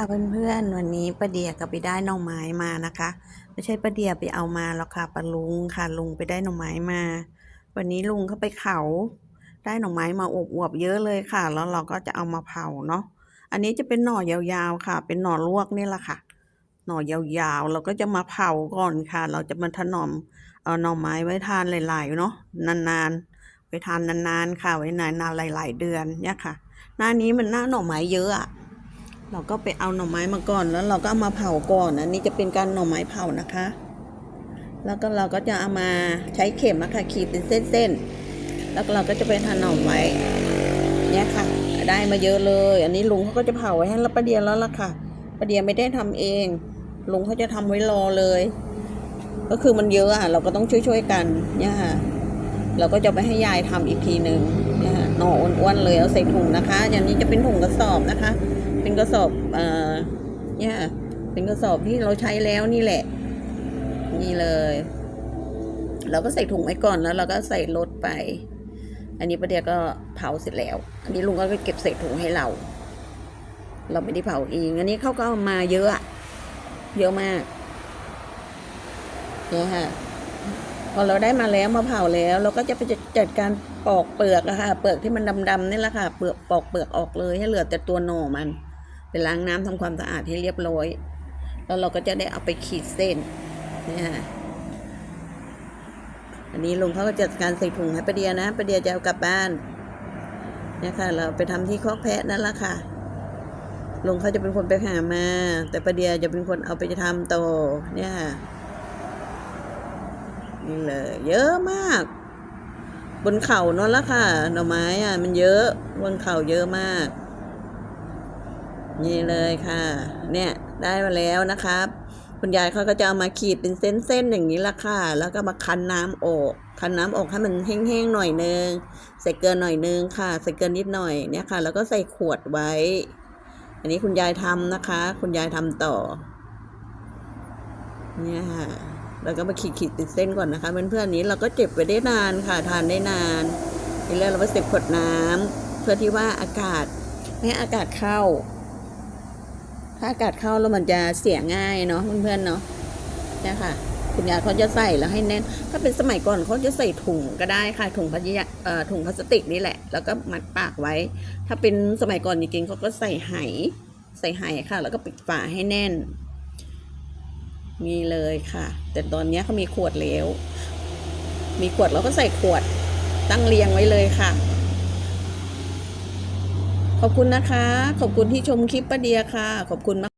ค่ะเพื่อนๆวันนี้ป้าเดียก็ไปได้หน่อไม้มานะคะ ไม่ใช่ป้าเดียไปเอามาหรอกค่ะป้าลุงค่ะลุงไปได้หน่อไม้มา วันนี้ลุงเขาไปเขาได้หน่อไม้มาอวบๆเยอะเลยค่ะ แล้วเราก็จะเอามาเผาเนาะอันนี้จะเป็นหน่อยาวๆค่ะ เป็นหน่อลวกนี่แหละค่ะ หน่อยาวๆเราก็จะมาเผาก่อนค่ะ เราจะมาถนอมเอาหน่อไม้ไว้ทานหลายๆเนาะนานๆไว้ทานนานๆค่ะไว้นานๆหลาย ๆ เดือนเนี่ยค่ะ หน้านี้มันหน้าหน่อไม้เยอะอะ เราก็ไปเอาหน่อไม้มาก่อนแล้วเราก็เอามาเผาก่อนอันนี้จะเป็นการหน่อไม้เผานะคะ แล้วก็เราก็จะเอามาใช้เข็มนะคะขีดเป็นเส้นๆแล้วเราก็จะไปถนหน่อไว้เนี่ยค่ะ ได้มาเยอะเลย อันนี้ลุงเขาก็จะเผาไว้ให้รับประเดียแล้วล่ะค่ะประเดียไม่ได้ทำเอง ลุงเขาจะทำไว้รอเลย ก็คือมันเยอะอะเราก็ต้องช่วยๆกันเนี่ยค่ะเราก็จะไปให้ยายทำอีกทีหนึ่งเนี่ยค่ะ หน่ออ้วนๆเลยเอาใส่ถุงนะคะ อย่างนี้จะเป็นถุงกระสอบนะคะ เป็นกระสอบเอ่อเนี่ยเป็นกระสอบที่เราใช้แล้วนี่แหละ นี่เลย เราก็ใส่ถุงไว้ก่อนแล้ว เราก็ใส่รถไป อันนี้ประเดี๋ยวก็เผาเสร็จแล้ว อันนี้ลุงก็เก็บใส่ถุงให้เรา เราไม่ได้เผาเองอันนี้เขาก็มาเยอะเยอะมากเนี่ยค่ะ อเราได้มาแล้วมาเผาแล้ว เราก็จะไปจัดการปอกเปลือกอะค่ะ เปลือกที่มันดำๆนี่แหละค่ะเปลือกปอกเปลือกออกเลยให้เหลือแต่ตัวหน่อมันไปล้างน้ำทำความสะอาดให้เรียบร้อย แล้วเราก็จะได้เอาไปขีดเส้นเนี่ยค่ะอันนี้ลุงเขาก็จัดการใส่ถุงให้ประเดียนะประเดียจะเอากลับบ้านเนี่ยค่ะ เราไปทำที่คอกแพะนั่นแหละค่ะลุงเขาจะเป็นคนไปหามา แต่ประเดียจะเป็นคนเอาไปทำต่อเนี่ยค่ะ นี่เลย เยอะมาก บนเขานั่นละค่ะ หน่อไม้อะ มันเยอะบนเขาเยอะมาก นี่เลยค่ะ เนี่ยได้มาแล้วนะครับคุณยายเขาก็จะเอามาขีดเป็นเส้นๆอย่างนี้ละค่ะ แล้วก็มาคั้นน้ำออก คั้นน้ำออกให้มันแห้งๆหน่อยนึง ใส่เกลือหน่อยนึงค่ะ ใส่เกลือนิดหน่อยเนี่ยค่ะ แล้วก็ใส่ขวดไว้ อันนี้คุณยายทำนะคะ คุณยายทำต่อ เนี่ยค่ะ เราก็มาขีดขีดติดเส้นก่อนนะคะเพื่อนๆนี้เราก็เก็บไว้ได้นานค่ะทานได้นานทีแรกเราก็เสียบขวดน้ำเพื่อที่ว่าอากาศไม่ให้อากาศเข้า ถ้าอากาศเข้าแล้วมันจะเสียง่ายเนาะเพื่อนๆเนาะเนี่ยค่ะคุณยายเขาจะใส่แล้วให้แน่น ถ้าเป็นสมัยก่อนเขาจะใส่ถุงก็ได้ค่ะถุงพลาสติกถุงพลาสติกนี่แหละ แล้วก็มัดปากไว้ ถ้าเป็นสมัยก่อนจริงๆเขาก็ใส่ไหใส่ไหค่ะ แล้วก็ปิดฝาให้แน่น มีเลยค่ะ แต่ตอนนี้เขามีขวดแล้ว มีขวดเราก็ใส่ขวดตั้งเรียงไว้เลยค่ะ ขอบคุณนะคะ ขอบคุณที่ชมคลิปป้าเดียค่ะ ขอบคุณมาก